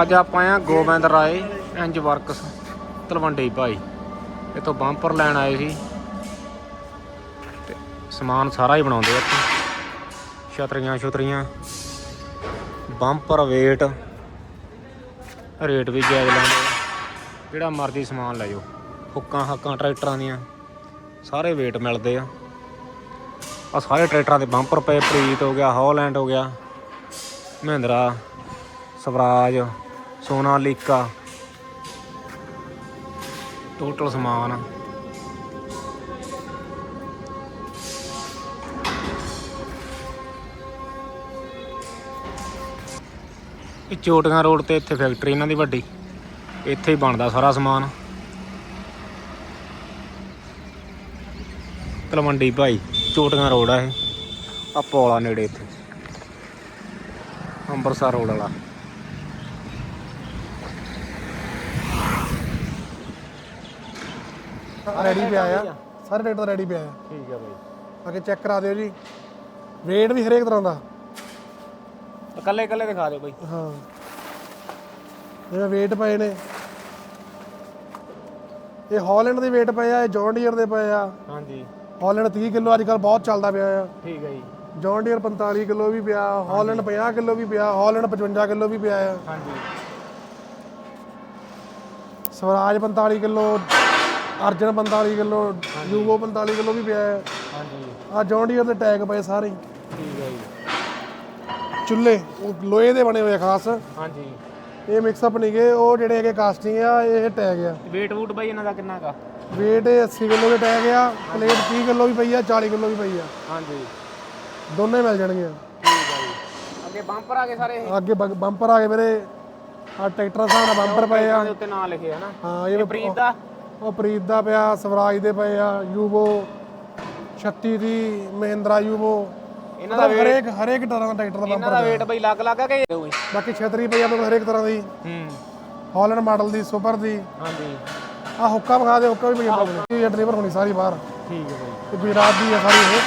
ਅੱਜ ਆਪਾਂ ਆ ਗੋਬਿੰਦ ਰਾਏ ਇੰਜ ਵਰਕਸ ਤਲਵੰਡੀ ਭਾਈ। ਇਥੋਂ ਬੰਪਰ ਲੈਣ ਆਏ ਸੀ। ਤੇ ਸਮਾਨ ਸਾਰਾ ਹੀ ਬਣਾਉਂਦੇ ਆ ਇੱਥੇ। ਛਤਰੀਆਂ ਛੁਤਰੀਆਂ, ਬੰਪਰ ਵੇਟ ਰੇਟ ਵੀ ਜਾਇਜ਼ ਲਾਉਂਦੇ ਜਿਹੜਾ ਮਰਜ਼ੀ ਸਮਾਨ ਲੈ ਜਾਓ। ਹੁੱਕਾਂ ਹੱਕਾਂ ਟਰੈਕਟਰਾਂ ਦੀਆਂ, ਸਾਰੇ ਵੇਟ ਮਿਲਦੇ ਆ। ਆ ਸਾਰੇ ਟਰੈਕਟਰਾਂ ਦੇ ਬੰਪਰ ਪਏ, ਪ੍ਰੀਤ ਹੋ ਗਿਆ, ਹੌਲੈਂਡ ਹੋ ਗਿਆ, ਮਹਿੰਦਰਾ, ਸਵਰਾਜ ਸੋਨਾਲੀਕਾ ਟੋਟਲ ਸਮਾਨ। ਇਹ ਚੋਟੀਆਂ ਰੋਡ ਤੇ ਇੱਥੇ ਫੈਕਟਰੀ ਇਹਨਾਂ ਦੀ ਵੱਡੀ। ਇੱਥੇ ਹੀ ਬਣਦਾ ਸਾਰਾ ਸਮਾਨ। ਤਲਵੰਡੀ ਭਾਈ, ਚੋਟੀਆਂ ਰੋਡ ਆ ਇਹ। ਆ ਪੌਲਾ ਨੇੜੇ ਇੱਥੇ। ਅੰਮ੍ਰਿਤਸਰ ਰੋਡ ਵਾਲਾ। ਰੈਡੀ ਪਿਆ ਆ। ਸਾਰੇ ਟਰੈਕਟਰ ਰੈਡੀ ਪਿਆ ਆ। ਠੀਕ ਆ ਬਾਈ। ਬਾਕੀ ਚੈੱਕ ਕਰਾ ਦਿਓ ਜੀ। weight ਵੀ ਹਰੇਕ ਤਰ੍ਹਾਂ ਦਾ। ਇਕੱਲੇ ਇਕੱਲੇ ਦਿਖਾ ਦਿਓ ਬਾਈ। ਹਾਂ। ਜਿਵੇਂ weight ਪਏ ਨੇ। ਇਹ ਹਾਲੈਂਡ ਦੇ weight ਪਏ ਆ ਇਹ ਜੌਨ ਡੀਅਰ ਦੇ ਪਏ ਆ। ਹਾਂਜੀ। ਹਾਲੈਂਡ 30 ਕਿਲੋ ਅੱਜ ਕੱਲ ਬਹੁਤ ਚੱਲਦਾ ਪਿਆ ਆ। ਠੀਕ ਹੈ ਜੀ। ਜੌਨ ਡੀਅਰ 45 ਕਿਲੋ ਵੀ ਪਿਆ ਹਾਲੈਂਡ 50 ਕਿਲੋ ਵੀ ਪਿਆ ਹਾਲੈਂਡ 55 ਕਿਲੋ ਵੀ ਪਿਆ ਆ। ਹਾਂਜੀ। ਸਵਰਾਜ 45 ਕਿਲੋ ਅਰਜਨ 45 ਕਿਲੋ ਯੂਗੋ 45 ਕਿਲੋ ਵੀ ਪਿਆ ਆ ਹਾਂਜੀ। ਆ ਜੌਨ ਡੀਅਰ ਦੇ ਟੈਗ ਪਏ ਸਾਰੇ। ਹੀ। ਠੀਕ ਹੈ ਜੀ। ਚੁੱਲ੍ਹੇ ਉਹ ਲੋਹੇ ਦੇ ਬਣੇ ਹੋਏ ਆ ਖਾਸ। ਹਾਂਜੀ। ਇਹ ਮਿਕਸਅਪ ਨਹੀਂ ਗਏ ਉਹ ਜਿਹੜੇ ਹੈਗੇ ਕਾਸਟਿੰਗ ਆ ਇਹ ਟੈਗ ਆ। weight ਵੂਟ ਬਾਈ ਇਹਨਾਂ ਦਾ ਕਿੰਨਾ ਕਾ weight 80 ਕਿਲੋ ਦੇ ਟੈਗ ਆ ਪਲੇਟ 30 ਕਿਲੋ ਵੀ ਪਈ ਆ 40 ਕਿਲੋ ਵੀ ਪਈ ਆ। ਹਾਂਜੀ। ਦੋਨੇ ਮਿਲ ਜਾਣਗੇ ਠੀਕ ਹੈ ਜੀ। ਅੱਗੇ ਬੰਪਰ ਆ ਗਏ ਸਾਰੇ ਇਹ? ਅੱਗੇ ਬੰਪਰ ਆ ਗਏ ਵੀਰੇ। ਆ ਟਰੈਕਟਰ ਨਾਲ ਬੰਪਰ ਪਏ ਆ। ਦੇ ਉੱਤੇ ਨਾਂ ਲਿਖੇ ਆ ਨਾ। ਹਾਂ ਇਹ ਪ੍ਰੀਤ ਦਾ? ਉਹ ਪ੍ਰੀਤ ਦਾ ਪਿਆ ਸਵਰਾਜ ਦੇ ਪਏ ਆ ਯੂਬੋ 36 ਦੀ ਮਹਿੰਦਰਾ ਯੂਬੋ ਇਹਨਾਂ ਦਾ ਹਰੇਕ ਹਰੇਕ ਤਰ੍ਹਾਂ ਦਾ ਟਰੈਕਟਰ ਦਾ ਇਹਨਾਂ ਦਾ weight ਬਾਈ ਲੱਗ ਲੱਗ ਕਿ ਬਾਕੀ ਛਤਰੀ ਪਈ ਆ ਮੇਰੇ ਕੋਲ ਹਰੇਕ ਤਰ੍ਹਾਂ ਦੀ। ਹੂੰ। ਹਾਲੈਂਡ ਮਾਡਲ ਦੀ ਸੁਪਰ ਦੀ। ਹਾਂਜੀ। ਆ ਹੁੱਕਾ ਵਿਖਾ ਦੇ ਹੁੱਕਾ ਵੀ ਪਈ ਆਪਣੇ ਇਹ ਡਰਾਈਵਰ ਹੋਣੀ ਸਾਰੀ ਬਾਹਰ। ਠੀਕ ਹੈ ਬਾਈ। ਤੇ ਗੁਜਰਾਤ ਦੀ ਸਾਰੀ ਇਹ।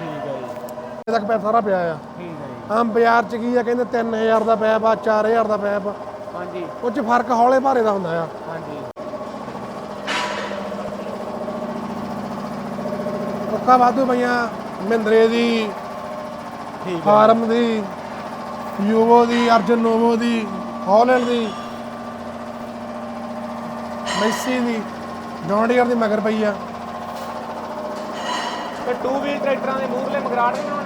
ਠੀਕ ਹੈ ਜੀ। ਇਹ ਤੱਕ ਪੈਪ ਸਾਰਾ ਪਿਆ ਆ। ਠੀਕ ਹੈ ਜੀ। ਆਮ ਬਾਜ਼ਾਰ ਚ ਕੀ ਆ ਕਹਿੰਦੇ 3000 ਦਾ ਪੈਪ ਆ 4000 ਦਾ ਪੈਪ ਹਾਂਜੀ। ਉਹ ਚ ਫ਼ਰਕ ਹੌਲੇ ਭਾਰੇ ਦਾ ਹੁੰਦਾ ਆ। ਹਾਂਜੀ। ਹੁੱਕਾ ਵਾਧੂ ਪਈਆਂ ਮਹਿੰਦਰੇ ਦੀ ਠੀਕ ਫਾਰਮ ਦੀ ਯੂਵੋ ਦੀ ਅਰਜਨ ਨੋਵੋ ਦੀ ਹਾਲੈਂਡ ਦੀ ਮੈਸੀ ਦੀ ਜੌਂਡੀਅਰ ਦੀ ਮਗਰ ਪਈ ਆ। ਤੇ ਟੂ ਵੀਲ ਟਰੈਕਟਰਾਂ ਦੇ ਮੂਹਰਲੇ ਮਗਰਾਟ ਵੀ ਬਣਾਉਣੇ